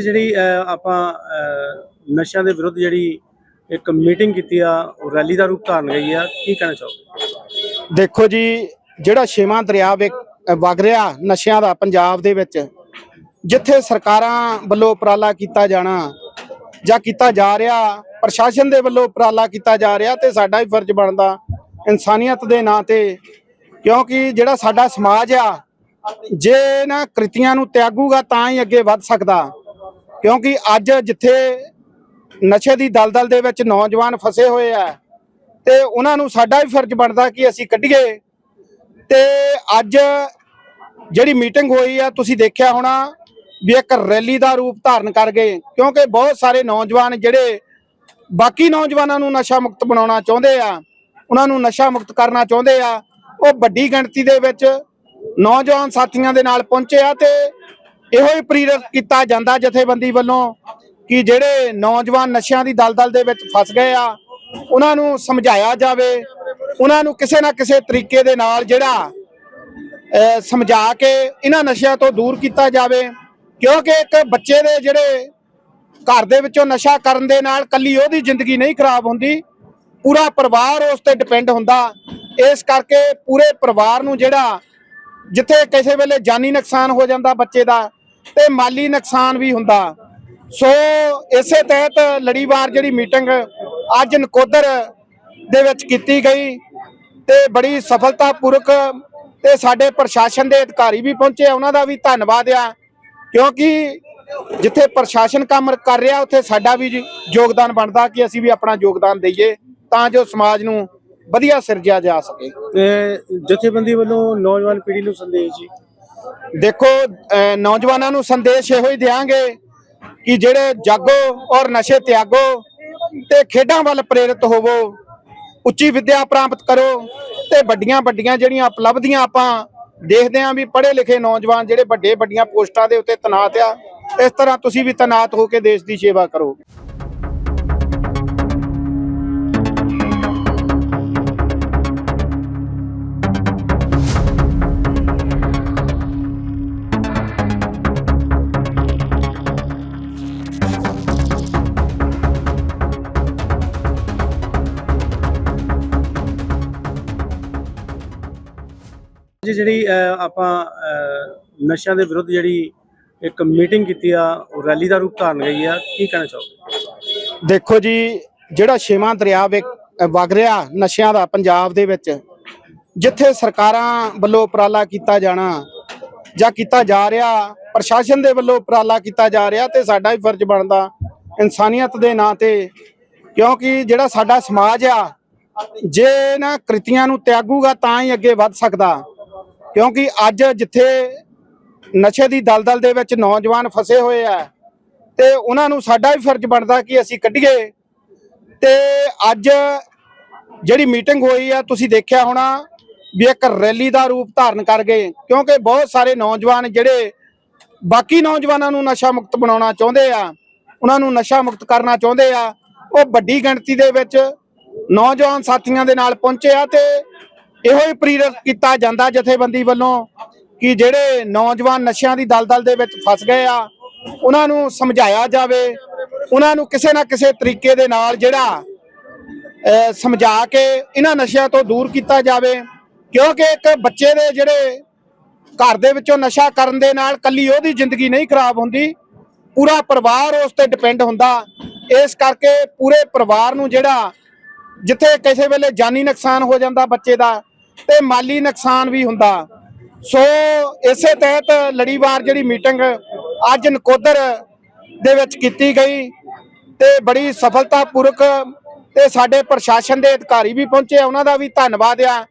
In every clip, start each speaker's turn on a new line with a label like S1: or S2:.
S1: ਜਿਹੜੀ ਆਪਾਂ ਨਸ਼ਿਆਂ ਦੇ ਵਿਰੁੱਧ ਜਿਹੜੀ ਇੱਕ ਮੀਟਿੰਗ ਕੀਤੀ ਆ, ਉਹ ਰੈਲੀ ਦਾ ਰੂਪ ਧਾਰਨ ਗਈ ਆ, ਕੀ ਕਹਿਣਾ ਚਾਹੋਗੇ?
S2: ਦੇਖੋ ਜੀ, ਜਿਹੜਾ ਛੇਵਾਂ ਦਰਿਆ ਵੇ- ਵਗ ਰਿਹਾ ਨਸ਼ਿਆਂ ਦਾ ਪੰਜਾਬ ਦੇ ਵਿੱਚ, ਜਿੱਥੇ ਸਰਕਾਰਾਂ ਵੱਲੋਂ ਉਪਰਾਲਾ ਕੀਤਾ ਜਾਣਾ ਜਾਂ ਕੀਤਾ ਜਾ ਰਿਹਾ, ਪ੍ਰਸ਼ਾਸਨ ਦੇ ਵੱਲੋਂ ਉਪਰਾਲਾ ਕੀਤਾ ਜਾ ਰਿਹਾ ਤੇ ਸਾਡਾ ਵੀ ਫਰਜ਼ ਬਣਦਾ ਇਨਸਾਨੀਅਤ ਦੇ ਨਾਂ ਤੇ, ਕਿਉਂਕਿ ਜਿਹੜਾ ਸਾਡਾ ਸਮਾਜ ਆ, ਜੇ ਨਾ ਕ੍ਰਿਤੀਆਂ ਨੂੰ ਤਿਆਗੂਗਾ ਤਾਂ ਹੀ ਅੱਗੇ ਵੱਧ ਸਕਦਾ। ਕਿਉਂਕਿ ਅੱਜ ਜਿੱਥੇ ਨਸ਼ੇ ਦੀ ਦਲਦਲ ਦੇ ਵਿੱਚ ਨੌਜਵਾਨ ਫਸੇ ਹੋਏ ਆ ਤੇ ਉਹਨਾਂ ਨੂੰ ਸਾਡਾ ਵੀ ਫਰਜ਼ ਬਣਦਾ ਕਿ ਅਸੀਂ ਕੱਢੀਏ। ਤੇ ਅੱਜ ਜਿਹੜੀ ਮੀਟਿੰਗ ਹੋਈ ਆ, ਤੁਸੀਂ ਦੇਖਿਆ ਹੋਣਾ ਵੀ ਇੱਕ ਰੈਲੀ ਦਾ ਰੂਪ ਧਾਰਨ ਕਰ ਗਏ। ਕਿਉਂਕਿ ਬਹੁਤ ਸਾਰੇ ਨੌਜਵਾਨ ਜਿਹੜੇ ਬਾਕੀ ਨੌਜਵਾਨਾਂ ਨੂੰ ਨਸ਼ਾ ਮੁਕਤ ਬਣਾਉਣਾ ਚਾਹੁੰਦੇ ਆ, ਉਹਨਾਂ ਨੂੰ ਨਸ਼ਾ ਮੁਕਤ ਕਰਨਾ ਚਾਹੁੰਦੇ ਆ, ਉਹ ਵੱਡੀ ਗਿਣਤੀ ਦੇ ਵਿੱਚ ਨੌਜਵਾਨ ਸਾਥੀਆਂ ਦੇ ਨਾਲ ਪਹੁੰਚੇ ਆ ਤੇ ਇਹੋ ਹੀ ਪ੍ਰੇਰਿਤ ਕੀਤਾ ਜਾਂਦਾ ਜਥੇਬੰਦੀ ਵੱਲੋਂ ਕਿ ਜਿਹੜੇ ਨੌਜਵਾਨ ਨਸ਼ਿਆਂ ਦੀ ਦਲਦਲ ਦੇ ਵਿੱਚ ਫਸ ਗਏ ਆ, ਉਹਨਾਂ ਨੂੰ ਸਮਝਾਇਆ ਜਾਵੇ, ਉਹਨਾਂ ਨੂੰ ਕਿਸੇ ਨਾ ਕਿਸੇ ਤਰੀਕੇ ਦੇ ਨਾਲ ਜਿਹੜਾ ਸਮਝਾ ਕੇ ਇਹਨਾਂ ਨਸ਼ਿਆਂ ਤੋਂ ਦੂਰ ਕੀਤਾ ਜਾਵੇ, ਕਿਉਂਕਿ ਇੱਕ ਬੱਚੇ ਦੇ ਜਿਹੜੇ ਘਰ ਦੇ ਵਿੱਚੋਂ ਨਸ਼ਾ ਕਰਨ ਦੇ ਨਾਲ ਕੱਲੀ ਉਹਦੀ ਜ਼ਿੰਦਗੀ ਨਹੀਂ ਖਰਾਬ ਹੁੰਦੀ, ਪੂਰਾ ਪਰਿਵਾਰ ਉਸ ਤੇ ਡਿਪੈਂਡ ਹੁੰਦਾ। ਇਸ ਕਰਕੇ ਪੂਰੇ ਪਰਿਵਾਰ ਨੂੰ ਜਿਹੜਾ ਜਿੱਥੇ ਕਿਸੇ ਵੇਲੇ ਜਾਨੀ ਨੁਕਸਾਨ ਹੋ ਜਾਂਦਾ ਬੱਚੇ ਦਾ ਤੇ ਮਾਲੀ ਨੁਕਸਾਨ ਵੀ ਹੁੰਦਾ। ਸੋ ਇਸੇ ਤਹਿਤ ਲੜੀਵਾਰ ਜਿਹੜੀ ਮੀਟਿੰਗ ਅੱਜ ਨਕੋਦਰ ਦੇ ਵਿੱਚ ਕੀਤੀ ਗਈ ਤੇ ਬੜੀ ਸਫਲਤਾਪੂਰਕ ਤੇ ਸਾਡੇ ਪ੍ਰਸ਼ਾਸਨ ਦੇ ਅਧਿਕਾਰੀ ਵੀ ਪਹੁੰਚੇ ਉਹਨਾਂ ਦਾ ਵੀ ਧੰਨਵਾਦ ਆ। ਕਿਉਂਕਿ ਜਿੱਥੇ ਪ੍ਰਸ਼ਾਸਨ ਕੰਮ ਕਰ ਰਿਹਾ, ਉੱਥੇ ਸਾਡਾ ਵੀ ਯੋਗਦਾਨ ਬਣਦਾ ਕਿ ਅਸੀਂ ਵੀ ਆਪਣਾ ਯੋਗਦਾਨ ਦਈਏ ਤਾਂ ਜੋ ਸਮਾਜ ਨੂੰ ਵਧੀਆ ਸਿਰਜਿਆ ਜਾ ਸਕੇ।
S1: ਤੇ ਜਥੇਬੰਦੀ ਵੱਲੋਂ ਨੌਜਵਾਨ ਪੀੜ੍ਹੀ ਨੂੰ ਸੰਦੇਸ਼ ਜੀ।
S2: ਦੇਖੋ ਨੌਜਵਾਨਾਂ ਨੂੰ ਸੰਦੇਸ਼ ਇਹੋ ਹੀ ਦਿਆਂਗੇ ਕਿ ਜਿਹੜੇ ਜਾਗੋ ਔਰ ਨਸ਼ੇ ਤਿਆਗੋ ਤੇ ਖੇਡਾਂ ਵੱਲ ਪ੍ਰੇਰਿਤ ਹੋਵੋ, ਉੱਚੀ ਵਿੱਦਿਆ ਪ੍ਰਾਪਤ ਕਰੋ ਤੇ ਵੱਡੀਆਂ ਵੱਡੀਆਂ ਜਿਹੜੀਆਂ ਉਪਲਬਧੀਆਂ ਆਪਾਂ ਦੇਖਦੇ ਆਂ ਵੀ ਪੜ੍ਹੇ ਲਿਖੇ ਨੌਜਵਾਨ ਜਿਹੜੇ ਵੱਡੇ ਵੱਡੀਆਂ ਪੋਸਟਾਂ ਦੇ ਉੱਤੇ ਤਨਾਤ ਆ, ਇਸ ਤਰ੍ਹਾਂ ਤੁਸੀਂ ਵੀ ਤਨਾਤ ਹੋ ਕੇ ਦੇਸ਼ ਦੀ ਸੇਵਾ ਕਰੋ।
S1: ਜੀ ਜਿਹੜੀ ਆਪਾਂ ਨਸ਼ਿਆਂ ਦੇ ਵਿਰੁੱਧ ਜਿਹੜੀ ਇੱਕ ਮੀਟਿੰਗ ਕੀਤੀ ਆ ਰੈਲੀ ਦਾ ਰੂਪ ਧਾਰਨ ਗਈ ਆ, ਕੀ ਕਹਿਣਾ ਚਾਹੋਗੇ?
S2: ਦੇਖੋ ਜੀ, ਜਿਹੜਾ ਛੇਵਾਂ ਦਰਿਆ ਵੇ- ਵਗ ਰਿਹਾ ਨਸ਼ਿਆਂ ਦਾ ਪੰਜਾਬ ਦੇ ਵਿੱਚ, ਜਿੱਥੇ ਸਰਕਾਰਾਂ ਵੱਲੋਂ ਉਪਰਾਲਾ ਕੀਤਾ ਜਾਣਾ ਜਾਂ ਕੀਤਾ ਜਾ ਰਿਹਾ, ਪ੍ਰਸ਼ਾਸਨ ਦੇ ਵੱਲੋਂ ਉਪਰਾਲਾ ਕੀਤਾ ਜਾ ਰਿਹਾ ਤੇ ਸਾਡਾ ਵੀ ਫਰਜ਼ ਬਣਦਾ ਇਨਸਾਨੀਅਤ ਦੇ ਨਾਂ ਤੇ, ਕਿਉਂਕਿ ਜਿਹੜਾ ਸਾਡਾ ਸਮਾਜ ਆ, ਜੇ ਨਾ ਕ੍ਰਿਤੀਆਂ ਨੂੰ ਤਿਆਗੂਗਾ ਤਾਂ ਹੀ ਅੱਗੇ ਵੱਧ ਸਕਦਾ। ਕਿਉਂਕਿ ਅੱਜ ਜਿੱਥੇ ਨਸ਼ੇ ਦੀ ਦਲਦਲ ਦੇ ਵਿੱਚ ਨੌਜਵਾਨ ਫਸੇ ਹੋਏ ਆ, ਤੇ ਉਹਨਾਂ ਨੂੰ ਸਾਡਾ ਵੀ ਫਰਜ਼ ਬਣਦਾ ਕਿ ਅਸੀਂ ਕੱਢੀਏ। ਤੇ ਅੱਜ ਜਿਹੜੀ ਮੀਟਿੰਗ ਹੋਈ ਆ, ਤੁਸੀਂ ਦੇਖਿਆ ਹੋਣਾ ਵੀ ਇੱਕ ਰੈਲੀ ਦਾ ਰੂਪ ਧਾਰਨ ਕਰ ਗਏ, ਕਿਉਂਕਿ ਬਹੁਤ ਸਾਰੇ ਨੌਜਵਾਨ ਜਿਹੜੇ ਬਾਕੀ ਨੌਜਵਾਨਾਂ ਨੂੰ ਨਸ਼ਾ ਮੁਕਤ ਬਣਾਉਣਾ ਚਾਹੁੰਦੇ ਆ, ਉਹਨਾਂ ਨੂੰ ਨਸ਼ਾ ਮੁਕਤ ਕਰਨਾ ਚਾਹੁੰਦੇ ਆ, ਉਹ ਵੱਡੀ ਗਿਣਤੀ ਦੇ ਵਿੱਚ ਨੌਜਵਾਨ ਸਾਥੀਆਂ ਦੇ ਨਾਲ ਪਹੁੰਚੇ ਆ ਤੇ ਇਹੋ ਹੀ ਪ੍ਰੇਰਿਤ ਕੀਤਾ ਜਾਂਦਾ ਜਥੇਬੰਦੀ ਵੱਲੋਂ ਕਿ ਜਿਹੜੇ ਨੌਜਵਾਨ ਨਸ਼ਿਆਂ ਦੀ ਦਲਦਲ ਦੇ ਵਿੱਚ ਫਸ ਗਏ ਆ, ਉਹਨਾਂ ਨੂੰ ਸਮਝਾਇਆ ਜਾਵੇ, ਉਹਨਾਂ ਨੂੰ ਕਿਸੇ ਨਾ ਕਿਸੇ ਤਰੀਕੇ ਦੇ ਨਾਲ ਜਿਹੜਾ ਸਮਝਾ ਕੇ ਇਹਨਾਂ ਨਸ਼ਿਆਂ ਤੋਂ ਦੂਰ ਕੀਤਾ ਜਾਵੇ, ਕਿਉਂਕਿ ਇੱਕ ਬੱਚੇ ਦੇ ਜਿਹੜੇ ਘਰ ਦੇ ਵਿੱਚੋਂ ਨਸ਼ਾ ਕਰਨ ਦੇ ਨਾਲ ਕੱਲੀ ਉਹਦੀ ਜ਼ਿੰਦਗੀ ਨਹੀਂ ਖਰਾਬ ਹੁੰਦੀ, ਪੂਰਾ ਪਰਿਵਾਰ ਉਸ ਤੇ ਡਿਪੈਂਡ ਹੁੰਦਾ। ਇਸ ਕਰਕੇ ਪੂਰੇ ਪਰਿਵਾਰ ਨੂੰ ਜਿਹੜਾ ਜਿੱਥੇ ਕਿਸੇ ਵੇਲੇ ਜਾਨੀ ਨੁਕਸਾਨ ਹੋ ਜਾਂਦਾ ਬੱਚੇ ਦਾ ਤੇ ਮਾਲੀ ਨੁਕਸਾਨ ਵੀ ਹੁੰਦਾ। ਸੋ ਇਸੇ ਤਹਿਤ ਲੜੀਵਾਰ ਜਿਹੜੀ ਮੀਟਿੰਗ ਅੱਜ ਨਕੋਦਰ ਦੇ ਵਿੱਚ ਕੀਤੀ ਗਈ ਤੇ ਬੜੀ ਸਫਲਤਾਪੂਰਕ ਤੇ ਸਾਡੇ ਪ੍ਰਸ਼ਾਸਨ ਦੇ ਅਧਿਕਾਰੀ ਵੀ ਪਹੁੰਚੇ ਉਹਨਾਂ ਦਾ ਵੀ ਧੰਨਵਾਦ ਆ।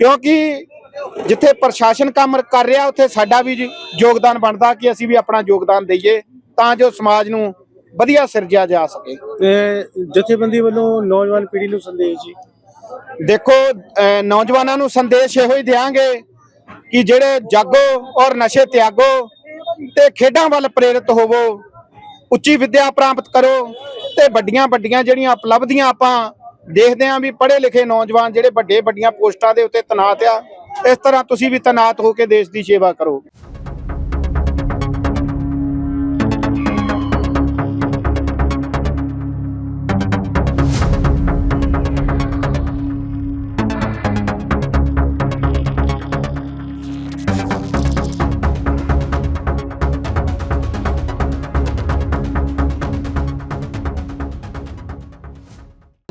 S2: ਕਿਉਂਕਿ ਜਿੱਥੇ ਪ੍ਰਸ਼ਾਸਨ ਕੰਮ ਕਰ ਰਿਹਾ, ਉੱਥੇ ਸਾਡਾ ਵੀ ਯੋਗਦਾਨ ਬਣਦਾ ਕਿ ਅਸੀਂ ਵੀ ਆਪਣਾ ਯੋਗਦਾਨ ਦਈਏ ਤਾਂ ਜੋ ਸਮਾਜ ਨੂੰ ਵਧੀਆ ਸਿਰਜਿਆ ਜਾ ਸਕੇ।
S1: ਤੇ ਜਥੇਬੰਦੀ ਵੱਲੋਂ ਨੌਜਵਾਨ ਪੀੜ੍ਹੀ ਨੂੰ ਸੰਦੇਸ਼ ਜੀ।
S2: ਦੇਖੋ ਨੌਜਵਾਨਾਂ ਨੂੰ ਸੰਦੇਸ਼ ਇਹੋ ਹੀ ਦਿਆਂਗੇ ਕਿ ਜਿਹੜੇ ਜਾਗੋ ਔਰ ਨਸ਼ੇ ਤਿਆਗੋ ਤੇ ਖੇਡਾਂ ਵੱਲ ਪ੍ਰੇਰਿਤ ਹੋਵੋ, ਉੱਚੀ ਵਿੱਦਿਆ ਪ੍ਰਾਪਤ ਕਰੋ ਤੇ ਵੱਡੀਆਂ ਵੱਡੀਆਂ ਜਿਹੜੀਆਂ ਉਪਲਬਧੀਆਂ ਆਪਾਂ ਦੇਖਦੇ ਆਂ ਵੀ ਪੜ੍ਹੇ ਲਿਖੇ ਨੌਜਵਾਨ ਜਿਹੜੇ ਵੱਡੇ ਵੱਡੀਆਂ ਪੋਸਟਾਂ ਦੇ ਉੱਤੇ ਤਨਾਤ ਆ, ਇਸ ਤਰ੍ਹਾਂ ਤੁਸੀਂ ਵੀ ਤਨਾਤ ਹੋ ਕੇ ਦੇਸ਼ ਦੀ ਸੇਵਾ ਕਰੋ।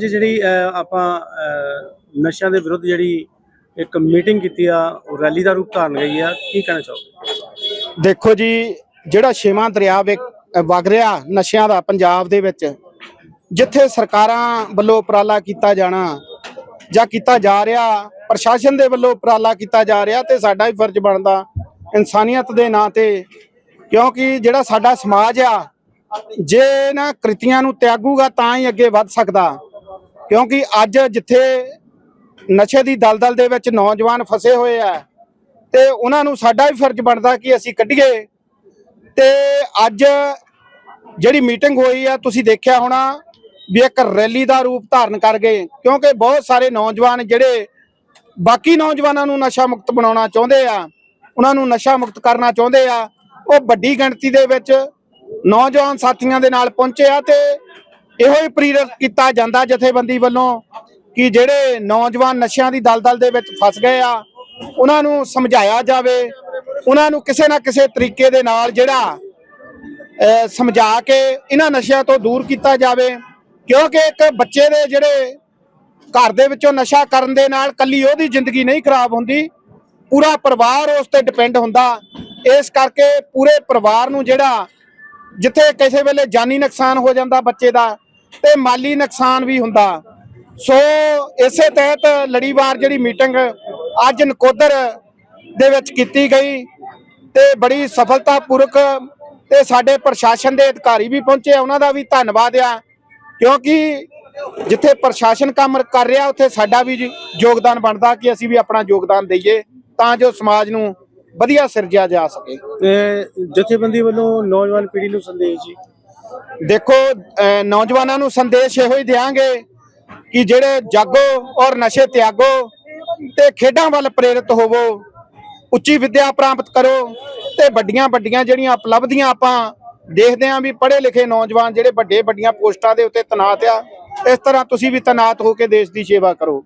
S1: ਅੱਜ ਜਿਹੜੀ ਆਪਾਂ ਨਸ਼ਿਆਂ ਦੇ ਵਿਰੁੱਧ ਜਿਹੜੀ ਇੱਕ ਮੀਟਿੰਗ ਕੀਤੀ ਆ ਰੈਲੀ ਦਾ ਰੂਪ ਧਾਰਨ ਗਈ ਆ, ਕੀ ਕਹਿਣਾ ਚਾਹੋਗੇ?
S2: ਦੇਖੋ ਜੀ, ਜਿਹੜਾ ਛੇਵਾਂ ਦਰਿਆ ਵੇ ਵਗ ਰਿਹਾ ਨਸ਼ਿਆਂ ਦਾ ਪੰਜਾਬ ਦੇ ਵਿੱਚ, ਜਿੱਥੇ ਸਰਕਾਰਾਂ ਵੱਲੋਂ ਉਪਰਾਲਾ ਕੀਤਾ ਜਾਣਾ ਜਾਂ ਕੀਤਾ ਜਾ ਰਿਹਾ, ਪ੍ਰਸ਼ਾਸਨ ਦੇ ਵੱਲੋਂ ਉਪਰਾਲਾ ਕੀਤਾ ਜਾ ਰਿਹਾ ਤੇ ਸਾਡਾ ਵੀ ਫਰਜ਼ ਬਣਦਾ ਇਨਸਾਨੀਅਤ ਦੇ ਨਾਂ ਤੇ, ਕਿਉਂਕਿ ਜਿਹੜਾ ਸਾਡਾ ਸਮਾਜ ਆ, ਜੇ ਨਾ ਕ੍ਰਿਤੀਆਂ ਨੂੰ ਤਿਆਗੂਗਾ ਤਾਂ ਹੀ ਅੱਗੇ ਵੱਧ ਸਕਦਾ। ਕਿਉਂਕਿ ਅੱਜ ਜਿੱਥੇ ਨਸ਼ੇ ਦੀ ਦਲਦਲ ਦੇ ਵਿੱਚ ਨੌਜਵਾਨ ਫਸੇ ਹੋਏ ਆ ਤੇ ਉਹਨਾਂ ਨੂੰ ਸਾਡਾ ਵੀ ਫਰਜ਼ ਬਣਦਾ ਕਿ ਅਸੀਂ ਕੱਢੀਏ ਤੇ ਅੱਜ ਜਿਹੜੀ ਮੀਟਿੰਗ ਹੋਈ ਆ, ਤੁਸੀਂ ਦੇਖਿਆ ਹੋਣਾ ਵੀ ਇੱਕ ਰੈਲੀ ਦਾ ਰੂਪ ਧਾਰਨ ਕਰ ਗਏ, ਕਿਉਂਕਿ ਬਹੁਤ ਸਾਰੇ ਨੌਜਵਾਨ ਜਿਹੜੇ ਬਾਕੀ ਨੌਜਵਾਨਾਂ ਨੂੰ ਨਸ਼ਾ ਮੁਕਤ ਬਣਾਉਣਾ ਚਾਹੁੰਦੇ ਆ, ਉਹਨਾਂ ਨੂੰ ਨਸ਼ਾ ਮੁਕਤ ਕਰਨਾ ਚਾਹੁੰਦੇ ਆ, ਉਹ ਵੱਡੀ ਗਿਣਤੀ ਦੇ ਵਿੱਚ ਨੌਜਵਾਨ ਸਾਥੀਆਂ ਦੇ ਨਾਲ ਪਹੁੰਚੇ ਆ ਤੇ ਇਹੋ ਹੀ ਪ੍ਰੇਰਿਤ ਕੀਤਾ ਜਾਂਦਾ ਜਥੇਬੰਦੀ ਵੱਲੋਂ ਕਿ ਜਿਹੜੇ ਨੌਜਵਾਨ ਨਸ਼ਿਆਂ ਦੀ ਦਲਦਲ ਦੇ ਵਿੱਚ ਫਸ ਗਏ ਆ, ਉਹਨਾਂ ਨੂੰ ਸਮਝਾਇਆ ਜਾਵੇ, ਉਹਨਾਂ ਨੂੰ ਕਿਸੇ ਨਾ ਕਿਸੇ ਤਰੀਕੇ ਦੇ ਨਾਲ ਜਿਹੜਾ ਸਮਝਾ ਕੇ ਇਹਨਾਂ ਨਸ਼ਿਆਂ ਤੋਂ ਦੂਰ ਕੀਤਾ ਜਾਵੇ, ਕਿਉਂਕਿ ਇੱਕ ਬੱਚੇ ਦੇ ਜਿਹੜੇ ਘਰ ਦੇ ਵਿੱਚੋਂ ਨਸ਼ਾ ਕਰਨ ਦੇ ਨਾਲ ਕੱਲੀ ਉਹਦੀ ਜ਼ਿੰਦਗੀ ਨਹੀਂ ਖਰਾਬ ਹੁੰਦੀ, ਪੂਰਾ ਪਰਿਵਾਰ ਉਸ ਤੇ ਡਿਪੈਂਡ ਹੁੰਦਾ, ਇਸ ਕਰਕੇ ਪੂਰੇ ਪਰਿਵਾਰ ਨੂੰ ਜਿਹੜਾ ਜਿੱਥੇ ਕਿਸੇ ਵੇਲੇ ਜਾਨੀ ਨੁਕਸਾਨ ਹੋ ਜਾਂਦਾ ਬੱਚੇ ਦਾ ਤੇ ਮਾਲੀ ਨੁਕਸਾਨ ਵੀ ਹੁੰਦਾ। ਸੋ ਇਸੇ ਤਹਿਤ ਲੜੀਵਾਰ ਜਿਹੜੀ ਮੀਟਿੰਗ ਅੱਜ ਨਕੋਦਰ ਦੇ ਵਿੱਚ ਕੀਤੀ ਗਈ ਤੇ ਬੜੀ ਸਫਲਤਾਪੂਰਕ ਤੇ ਸਾਡੇ ਪ੍ਰਸ਼ਾਸਨ ਦੇ ਅਧਿਕਾਰੀ ਵੀ ਪਹੁੰਚੇ ਉਹਨਾਂ ਦਾ ਵੀ ਧੰਨਵਾਦ ਆ। ਕਿਉਂਕਿ ਜਿੱਥੇ ਪ੍ਰਸ਼ਾਸਨ ਕੰਮ ਕਰ ਰਿਹਾ, ਉੱਥੇ ਸਾਡਾ ਵੀ ਯੋਗਦਾਨ ਬਣਦਾ ਕਿ ਅਸੀਂ ਵੀ ਆਪਣਾ ਯੋਗਦਾਨ ਦਈਏ ਤਾਂ ਜੋ ਸਮਾਜ ਨੂੰ ਵਧੀਆ ਸਿਰਜਿਆ ਜਾ ਸਕੇ।
S1: ਤੇ ਜਥੇਬੰਦੀ ਵੱਲੋਂ ਨੌਜਵਾਨ ਪੀੜ੍ਹੀ ਨੂੰ ਸੰਦੇਸ਼ ਜੀ।
S2: ਦੇਖੋ ਨੌਜਵਾਨਾਂ ਨੂੰ ਸੰਦੇਸ਼ ਇਹੋ ਹੀ ਦਿਆਂਗੇ ਕਿ ਜਿਹੜੇ ਜਾਗੋ ਔਰ ਨਸ਼ੇ ਤਿਆਗੋ ਤੇ ਖੇਡਾਂ ਵੱਲ ਪ੍ਰੇਰਿਤ ਹੋਵੋ, ਉੱਚੀ ਵਿੱਦਿਆ ਪ੍ਰਾਪਤ ਕਰੋ ਤੇ ਵੱਡੀਆਂ ਵੱਡੀਆਂ ਜਿਹੜੀਆਂ ਉਪਲਬਧੀਆਂ ਆਪਾਂ ਦੇਖਦੇ ਆਂ ਵੀ ਪੜ੍ਹੇ ਲਿਖੇ ਨੌਜਵਾਨ ਜਿਹੜੇ ਵੱਡੇ ਵੱਡੀਆਂ ਪੋਸਟਾਂ ਦੇ ਉੱਤੇ ਤੈਨਾਤ ਆ, ਇਸ ਤਰ੍ਹਾਂ ਤੁਸੀਂ ਵੀ ਤੈਨਾਤ ਹੋ ਕੇ ਦੇਸ਼ ਦੀ ਸੇਵਾ ਕਰੋ।